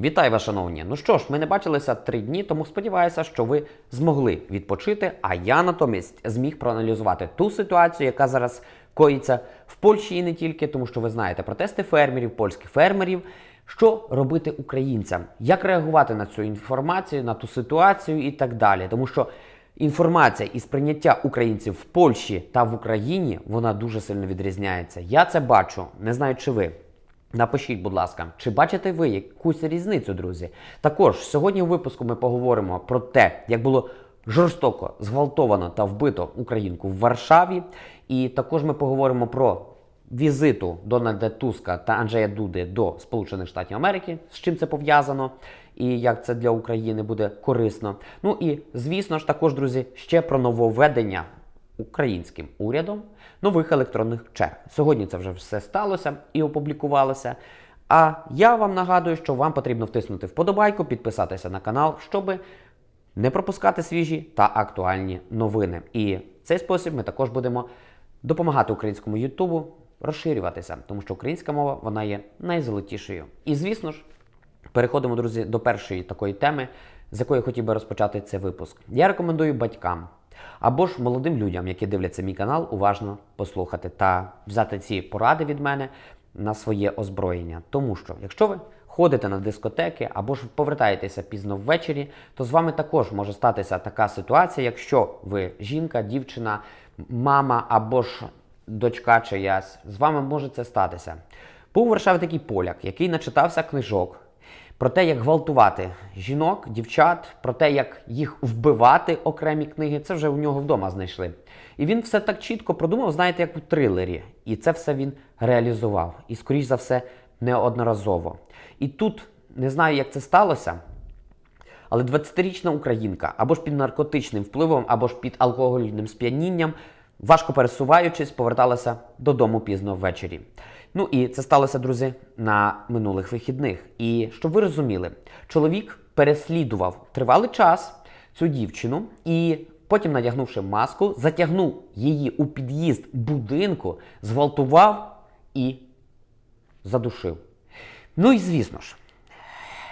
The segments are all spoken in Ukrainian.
Вітаю вас, шановні! Ну що ж, ми не бачилися три дні, тому сподіваюся, що ви змогли відпочити. А я натомість зміг проаналізувати ту ситуацію, яка зараз коїться в Польщі і не тільки, тому що ви знаєте протести фермерів, польських фермерів. Що робити українцям? Як реагувати на цю інформацію, на ту ситуацію і так далі? Тому що інформація і сприйняття українців в Польщі та в Україні вона дуже сильно відрізняється. Я це бачу, не знаю, чи ви. Напишіть, будь ласка, чи бачите ви якусь різницю, друзі? Також сьогодні у випуску ми поговоримо про те, як було жорстоко зґвалтовано та вбито українку в Варшаві. І також ми поговоримо про візиту Дональда Туска та Анджея Дуди до Сполучених Штатів Америки, з чим це пов'язано і як це для України буде корисно. Ну і звісно ж, також, друзі, ще про нововведення українським урядом нових електронних черг. Сьогодні це вже все сталося і опублікувалося. А я вам нагадую, що вам потрібно втиснути вподобайку, підписатися на канал, щоб не пропускати свіжі та актуальні новини. І в цей спосіб ми також будемо допомагати українському Ютубу розширюватися, тому що українська мова вона є найзолотішою. І звісно ж, переходимо, друзі, до першої такої теми, з якої я хотів би розпочати цей випуск. Я рекомендую батькам або ж молодим людям, які дивляться мій канал, уважно послухати та взяти ці поради від мене на своє озброєння. Тому що, якщо ви ходите на дискотеки або ж повертаєтеся пізно ввечері, то з вами також може статися така ситуація, якщо ви жінка, дівчина, мама або ж дочка чиясь, з вами може це статися. Був у Варшаві такий поляк, який начитався книжок про те, як гвалтувати жінок, дівчат, про те, як їх вбивати окремі книги. Це вже у нього вдома знайшли. І він все так чітко продумав, знаєте, як у трилері. І це все він реалізував. І, скоріш за все, неодноразово. І тут не знаю, як це сталося. Але 20-річна українка або ж під наркотичним впливом, або ж під алкогольним сп'янінням, важко пересуваючись, поверталася додому пізно ввечері. Ну і це сталося, друзі, на минулих вихідних. І щоб ви розуміли, чоловік переслідував тривалий час цю дівчину і. Потім, надягнувши маску, затягнув її у під'їзд будинку, зґвалтував і задушив. Ну і звісно ж,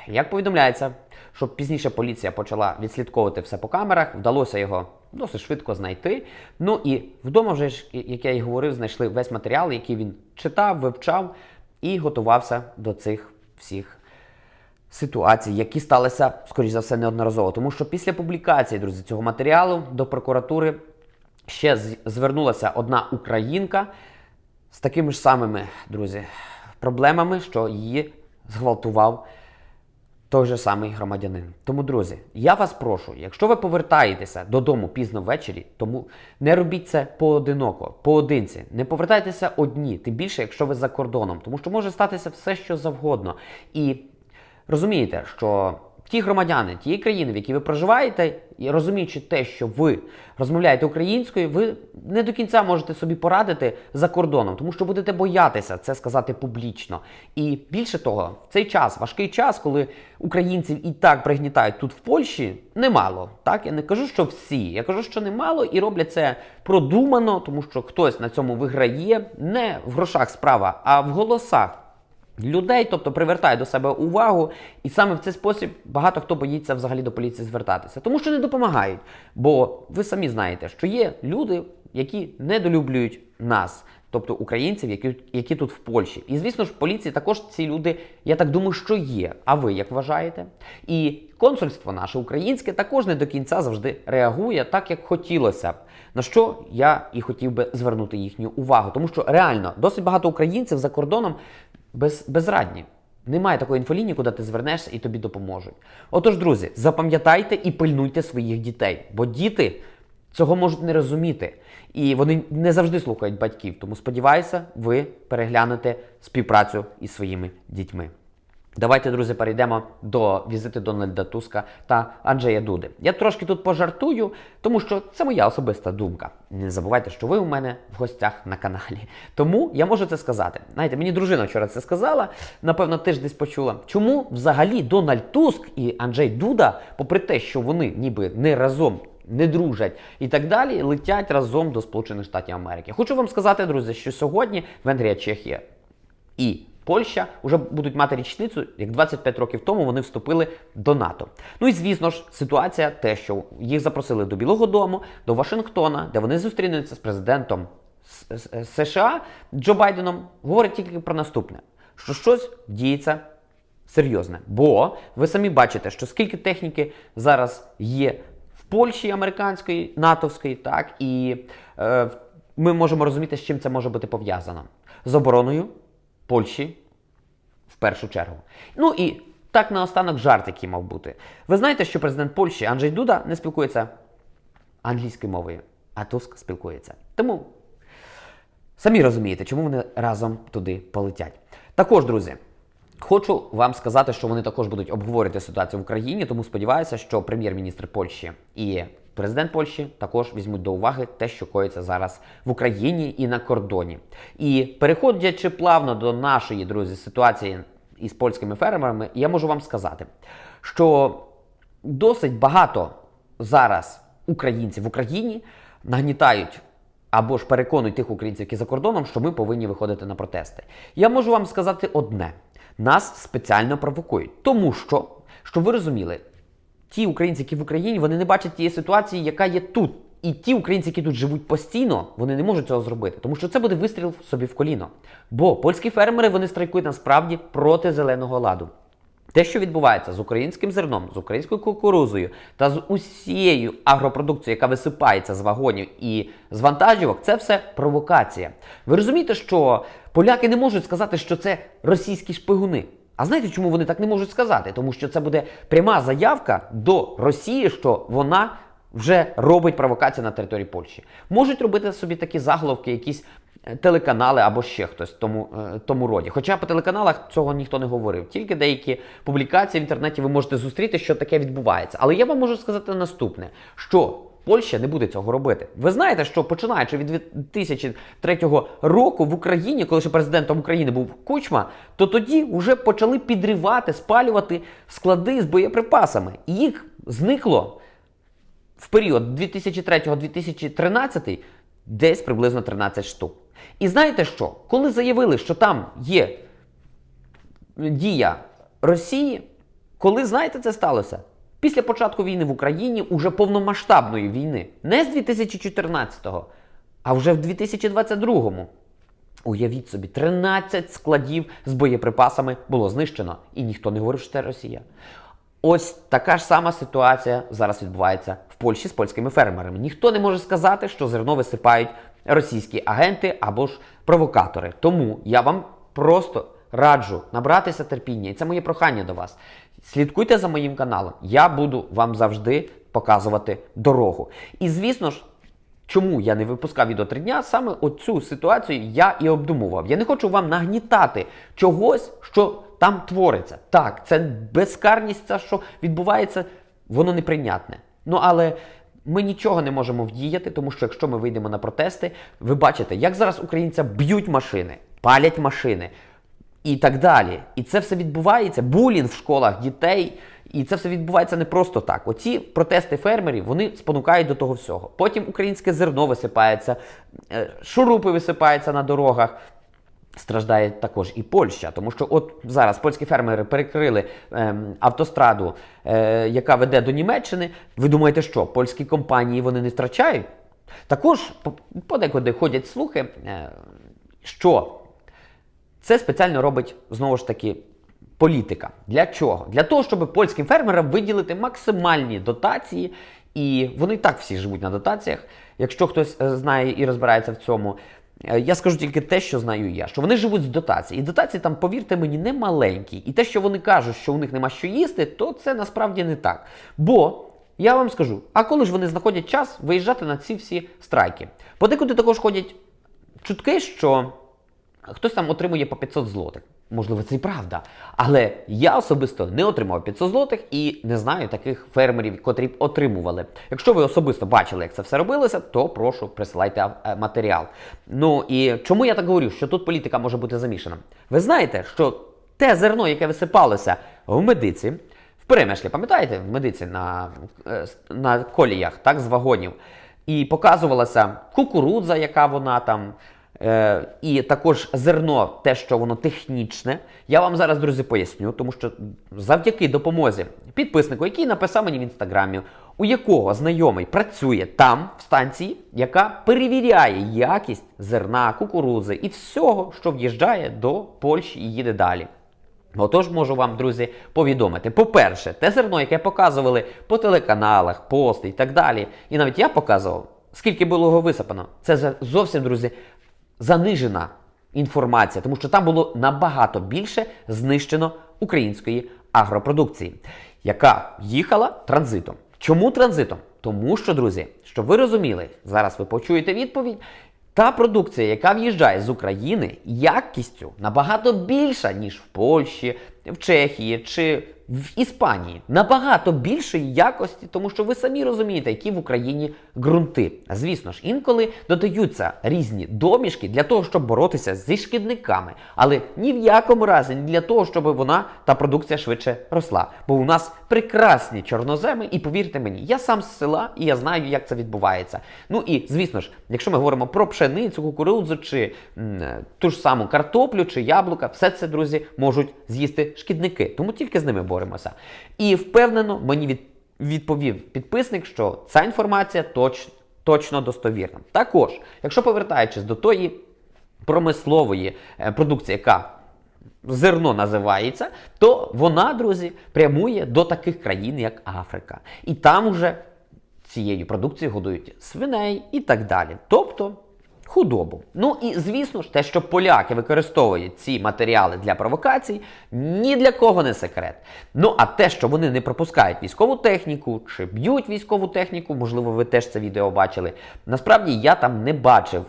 як повідомляється, що пізніше поліція почала відслідковувати все по камерах, вдалося його досить швидко знайти. Ну і вдома, вже як я і говорив, знайшли весь матеріал, який він читав, вивчав і готувався до цих всіх ситуацій, які сталися, скоріш за все, неодноразово. Тому що після публікації, друзі, цього матеріалу до прокуратури ще звернулася одна українка з такими ж самими, друзі, проблемами, що її зґвалтував той же самий громадянин. Тому, друзі, я вас прошу, якщо ви повертаєтеся додому пізно ввечері, тому не робіть це поодиноко, поодинці. Не повертайтеся одні, тим більше, якщо ви за кордоном, тому що може статися все, що завгодно. І розумієте, що ті громадяни тієї країни, в якій ви проживаєте, і розуміючи те, що ви розмовляєте українською, ви не до кінця можете собі порадити за кордоном, тому що будете боятися це сказати публічно. І більше того, в цей час, важкий час, коли українців і так пригнітають тут в Польщі, немало. Так, я не кажу, що всі. Я кажу, що немало і роблять це продумано, тому що хтось на цьому виграє не в грошах справа, а в голосах людей, тобто привертає до себе увагу, і саме в цей спосіб багато хто боїться взагалі до поліції звертатися, тому що не допомагають. Бо ви самі знаєте, що є люди, які недолюблюють нас. Тобто українців, які, які тут в Польщі. І звісно ж, в поліції також ці люди, я так думаю, що є. А ви як вважаєте? І консульство наше українське також не до кінця завжди реагує так, як хотілося б. На що я і хотів би звернути їхню увагу, тому що реально досить багато українців за кордоном без, безрадні. Немає такої інфолінії, куди ти звернешся і тобі допоможуть. Отож, друзі, запам'ятайте і пильнуйте своїх дітей, бо діти цього можуть не розуміти. І вони не завжди слухають батьків. Тому сподіваюся, ви переглянете співпрацю із своїми дітьми. Давайте, друзі, перейдемо до візиту Дональда Туска та Анджея Дуди. Я трошки тут пожартую, тому що це моя особиста думка. Не забувайте, що ви у мене в гостях на каналі. Тому я можу це сказати. Знаєте, мені дружина вчора це сказала, напевно, теж десь почула. Чому взагалі Дональд Туск і Анджей Дуда, попри те, що вони ніби не разом. Не дружать і так далі, летять разом до Сполучених Штатів Америки. Хочу вам сказати, друзі, що сьогодні Венгрія, Чехія і Польща вже будуть мати річницю, як 25 років тому вони вступили до НАТО. Ну і звісно ж, ситуація те, що їх запросили до Білого Дому, до Вашингтона, де вони зустрінуться з президентом США Джо Байденом, говорить тільки про наступне: що щось діється серйозне. Бо ви самі бачите, що скільки техніки зараз є в Польщі американської, натовської, так і е, ми можемо розуміти, з чим це може бути пов'язано з обороною Польщі в першу чергу. Ну і так наостанок жарт, який мав бути. Ви знаєте, що президент Польщі Анджей Дуда не спілкується англійською мовою, а Туск спілкується. Тому Самі розумієте, чому вони разом туди полетять. Також, друзі, хочу вам сказати, що вони також будуть обговорювати ситуацію в Україні, тому сподіваюся, що прем'єр-міністр Польщі і президент Польщі також візьмуть до уваги те, що коїться зараз в Україні і на кордоні. І переходячи плавно до нашої друзі ситуації із польськими фермерами, я можу вам сказати, що досить багато зараз українців в Україні нагнітають або ж переконують тих українців, які за кордоном, що ми повинні виходити на протести. Я можу вам сказати одне: нас спеціально провокують, тому що, щоб ви розуміли, ті українці, які в Україні, вони не бачать тієї ситуації, яка є тут. І ті українці, які тут живуть постійно, вони не можуть цього зробити, тому що це буде вистріл собі в коліно. Бо польські фермери вони страйкують насправді проти зеленого ладу. Те, що відбувається з українським зерном, з українською кукурузою та з усією агропродукцією, яка висипається з вагонів і з вантажівок, це все провокація. Ви розумієте, що поляки не можуть сказати, що це російські шпигуни. А знаєте, чому вони так не можуть сказати? Тому що це буде пряма заявка до Росії, що вона вже робить провокацію на території Польщі. Можуть робити собі такі заголовки, якісь е, телеканали або ще хтось в тому, е, тому роді. Хоча по телеканалах цього ніхто не говорив. Тільки деякі публікації в інтернеті ви можете зустріти, що таке відбувається. Але я вам можу сказати наступне: що Польща не буде цього робити. Ви знаєте, що починаючи від 2003 року в Україні, коли ще президентом України був Кучма, то тоді вже почали підривати, спалювати склади з боєприпасами. І їх зникло в період 2003-2013 десь приблизно 13 штук. І знаєте що? Коли заявили, що там є дія Росії, коли знаєте, це сталося? Після початку війни в Україні уже повномасштабної війни, не з 2014-го, а вже в 2022-му. Уявіть собі, 13 складів з боєприпасами було знищено, і ніхто не говорив, що це Росія. Ось така ж сама ситуація зараз відбувається в Польщі з польськими фермерами. Ніхто не може сказати, що зерно висипають російські агенти або ж провокатори. Тому я вам просто раджу набратися терпіння, і це моє прохання до вас. Слідкуйте за моїм каналом. Я буду вам завжди показувати дорогу. І звісно ж. Чому я не випускав відео три дня? Саме оцю ситуацію я і обдумував. Я не хочу вам нагнітати чогось, що там твориться. Так, це безкарність, це що відбувається, воно неприйнятне. Ну але ми нічого не можемо вдіяти, тому що якщо ми вийдемо на протести, ви бачите, як зараз українця б'ють машини, палять машини і так далі. І це все відбувається. Булінг в школах дітей. І це все відбувається не просто так. Оці протести фермерів вони спонукають до того всього. Потім українське зерно висипається, е, шурупи висипаються на дорогах. Страждає також і Польща, тому що от зараз польські фермери перекрили ем, автостраду, е, яка веде до Німеччини. Ви думаєте, що польські компанії вони не втрачають? Також подекуди ходять слухи, е, що це спеціально робить знову ж таки політика. Для чого? Для того, щоб польським фермерам виділити максимальні дотації, і вони і так всі живуть на дотаціях. Якщо хтось е, знає і розбирається в цьому, е, я скажу тільки те, що знаю я, що вони живуть з дотацій. І дотації там, повірте мені, не маленькі. І те, що вони кажуть, що у них нема що їсти, то це насправді не так. Бо я вам скажу, а коли ж вони знаходять час виїжджати на ці всі страйки? Подекуди також ходять чутки, що хтось там отримує по 500 злотих. Можливо, це і правда. Але я особисто не отримав 500 злотих і не знаю таких фермерів, котрі б отримували. Якщо ви особисто бачили, як це все робилося, то прошу присилайте е, матеріал. Ну і чому я так говорю, що тут політика може бути замішана? Ви знаєте, що те зерно, яке висипалося в медиці, в перемишлі, пам'ятаєте, в медиці на, е, на коліях, так, з вагонів, і показувалася кукурудза, яка вона там. Е, і також зерно, те, що воно технічне. Я вам зараз, друзі, поясню, тому що завдяки допомозі підписнику, який написав мені в інстаграмі, у якого знайомий працює там, в станції, яка перевіряє якість зерна, кукурузи і всього, що в'їжджає до Польщі і їде далі. Отож, можу вам, друзі, повідомити. По-перше, те зерно, яке показували по телеканалах, пости і так далі. І навіть я показував, скільки було його висипано. Це зовсім, друзі, занижена інформація, тому що там було набагато більше знищено української агропродукції, яка їхала транзитом. Чому транзитом? Тому що, друзі, щоб ви розуміли, зараз ви почуєте відповідь. Та продукція, яка в'їжджає з України, якістю набагато більша, ніж в Польщі, в Чехії чи в Іспанії. Набагато більшої якості, тому що ви самі розумієте, які в Україні ґрунти. Звісно ж, інколи додаються різні домішки для того, щоб боротися зі шкідниками, але ні в якому разі не для того, щоб вона та продукція швидше росла. Бо у нас прекрасні чорноземи, і повірте мені, я сам з села і я знаю, як це відбувається. Ну і звісно ж, якщо ми говоримо про пшеницю, кукурудзу чи м, е, ту ж саму картоплю чи яблука, все це, друзі, можуть з'їсти шкідники. Тому тільки з ними боремося. І впевнено, мені від, відповів підписник, що ця інформація точ, точно достовірна. Також, якщо повертаючись до тої промислової е, продукції, яка зерно називається, то вона, друзі, прямує до таких країн, як Африка. І там уже цією продукцією годують свиней і так далі. Тобто худобу. Ну і звісно ж, те, що поляки використовують ці матеріали для провокацій, ні для кого не секрет. Ну а те, що вони не пропускають військову техніку чи б'ють військову техніку, можливо, ви теж це відео бачили. Насправді я там не бачив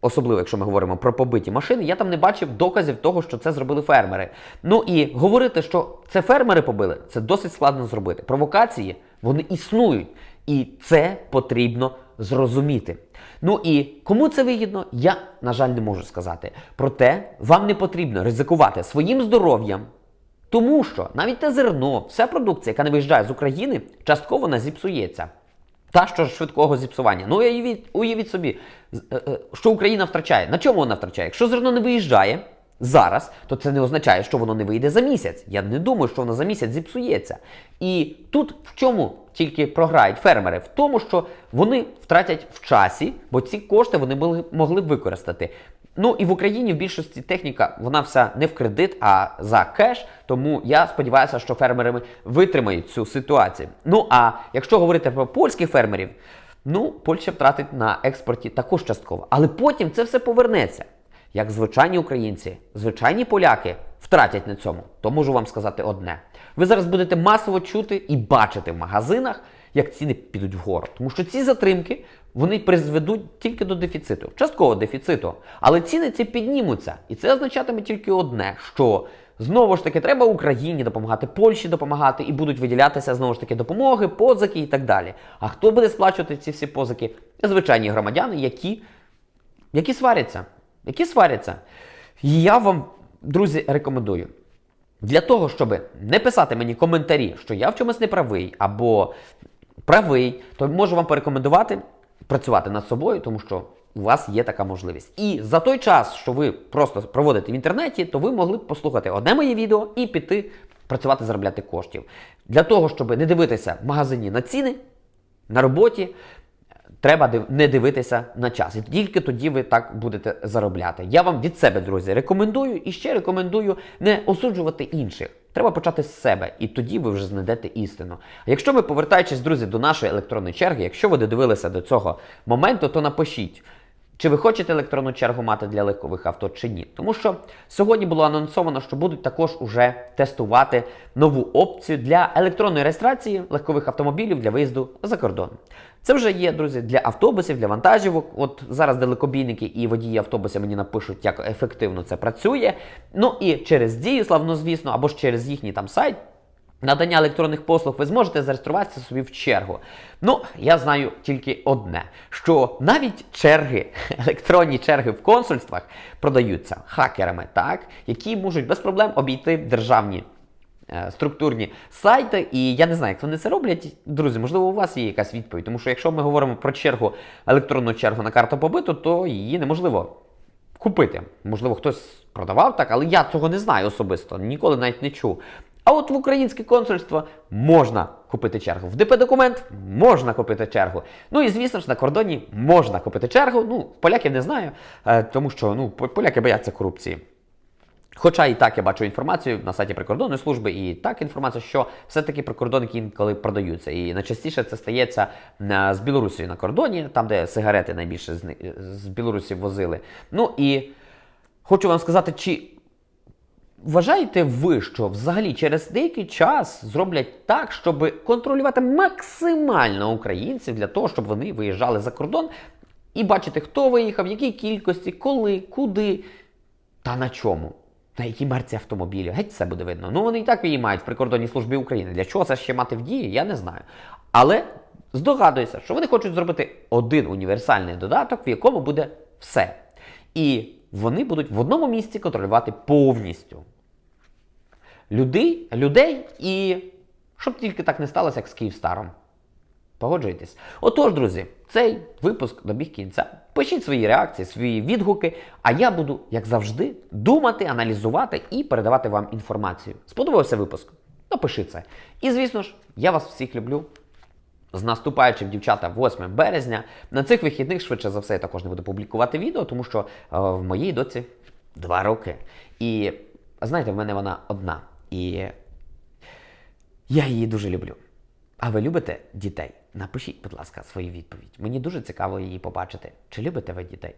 особливо якщо ми говоримо про побиті машини, я там не бачив доказів того, що це зробили фермери. Ну і говорити, що це фермери побили, це досить складно зробити. Провокації вони існують, і це потрібно зрозуміти. Ну і кому це вигідно, я, на жаль, не можу сказати. Проте вам не потрібно ризикувати своїм здоров'ям. Тому що навіть те зерно, вся продукція, яка не виїжджає з України, частково не зіпсується. Та що ж швидкого зіпсування. Ну уявіть, уявіть собі, е, е, що Україна втрачає. На чому вона втрачає? Якщо зерно не виїжджає зараз, то це не означає, що воно не вийде за місяць. Я не думаю, що воно за місяць зіпсується. І тут в чому тільки програють фермери? В тому, що вони втратять в часі, бо ці кошти вони були- могли б використати. Ну і в Україні в більшості техніка вона вся не в кредит, а за кеш. Тому я сподіваюся, що фермери витримають цю ситуацію. Ну а якщо говорити про польських фермерів, ну Польща втратить на експорті також частково. Але потім це все повернеться. Як звичайні українці, звичайні поляки втратять на цьому, то можу вам сказати одне: ви зараз будете масово чути і бачити в магазинах, як ціни підуть вгору. Тому що ці затримки вони призведуть тільки до дефіциту, часткового дефіциту. Але ціни ці піднімуться. І це означатиме тільки одне: що знову ж таки треба Україні допомагати, Польщі допомагати, і будуть виділятися знову ж таки допомоги, позики і так далі. А хто буде сплачувати ці всі позики? Звичайні громадяни, які які сваряться. Які сваряться. І я вам, друзі, рекомендую. Для того, щоб не писати мені коментарі, що я в чомусь не правий або правий, то можу вам порекомендувати працювати над собою, тому що у вас є така можливість. І за той час, що ви просто проводите в інтернеті, то ви могли б послухати одне моє відео і піти працювати, заробляти коштів. Для того, щоб не дивитися в магазині на ціни, на роботі, треба не дивитися на час. І тільки тоді ви так будете заробляти. Я вам від себе, друзі, рекомендую і ще рекомендую не осуджувати інших. Треба почати з себе, і тоді ви вже знайдете істину. А якщо ми, повертаючись, друзі, до нашої електронної черги, якщо ви додивилися до цього моменту, то напишіть. Чи ви хочете електронну чергу мати для легкових авто чи ні? Тому що сьогодні було анонсовано, що будуть також уже тестувати нову опцію для електронної реєстрації легкових автомобілів для виїзду за кордон. Це вже є, друзі, для автобусів, для вантажівок. От зараз далекобійники і водії автобусів мені напишуть, як ефективно це працює. Ну і через дію, славнозвісно, або ж через їхній там сайт. Надання електронних послуг ви зможете зареєструватися собі в чергу. Ну, я знаю тільки одне: що навіть черги, електронні черги в консульствах продаються хакерами, так, які можуть без проблем обійти державні структурні сайти. І я не знаю, як вони це роблять. Друзі, можливо, у вас є якась відповідь. Тому що якщо ми говоримо про чергу, електронну чергу на карту побиту, то її неможливо купити. Можливо, хтось продавав так, але я цього не знаю особисто, ніколи навіть не чув. А от в українське консульство можна купити чергу. В ДП документ можна купити чергу. Ну і звісно ж на кордоні можна купити чергу. Ну, поляків не знаю, е, тому що ну, поляки бояться корупції. Хоча і так я бачу інформацію на сайті прикордонної служби, і так інформація, що все-таки прикордонники інколи продаються. І найчастіше це стається е, з Білорусією на кордоні, там, де сигарети найбільше з Білорусі возили. Ну і хочу вам сказати, чи Вважаєте ви, що взагалі через деякий час зроблять так, щоб контролювати максимально українців для того, щоб вони виїжджали за кордон і бачити, хто виїхав, в якій кількості, коли, куди та на чому? На якій марці автомобілі? Геть все буде видно. Ну вони і так мають в прикордонній службі України. Для чого це ще мати в дії, я не знаю. Але здогадуюся, що вони хочуть зробити один універсальний додаток, в якому буде все. І вони будуть в одному місці контролювати повністю людей, людей і щоб тільки так не сталося, як з Київстаром. Погоджуєтесь? Отож, друзі, цей випуск добіг кінця. Пишіть свої реакції, свої відгуки, а я буду, як завжди, думати, аналізувати і передавати вам інформацію. Сподобався випуск? Напиши це. І звісно ж, я вас всіх люблю. З наступаючим дівчата 8 березня. На цих вихідних швидше за все я також не буду публікувати відео, тому що е, в моїй доці 2 роки. І знаєте, в мене вона одна. І я її дуже люблю. А ви любите дітей? Напишіть, будь ласка, свою відповідь. Мені дуже цікаво її побачити. Чи любите ви дітей?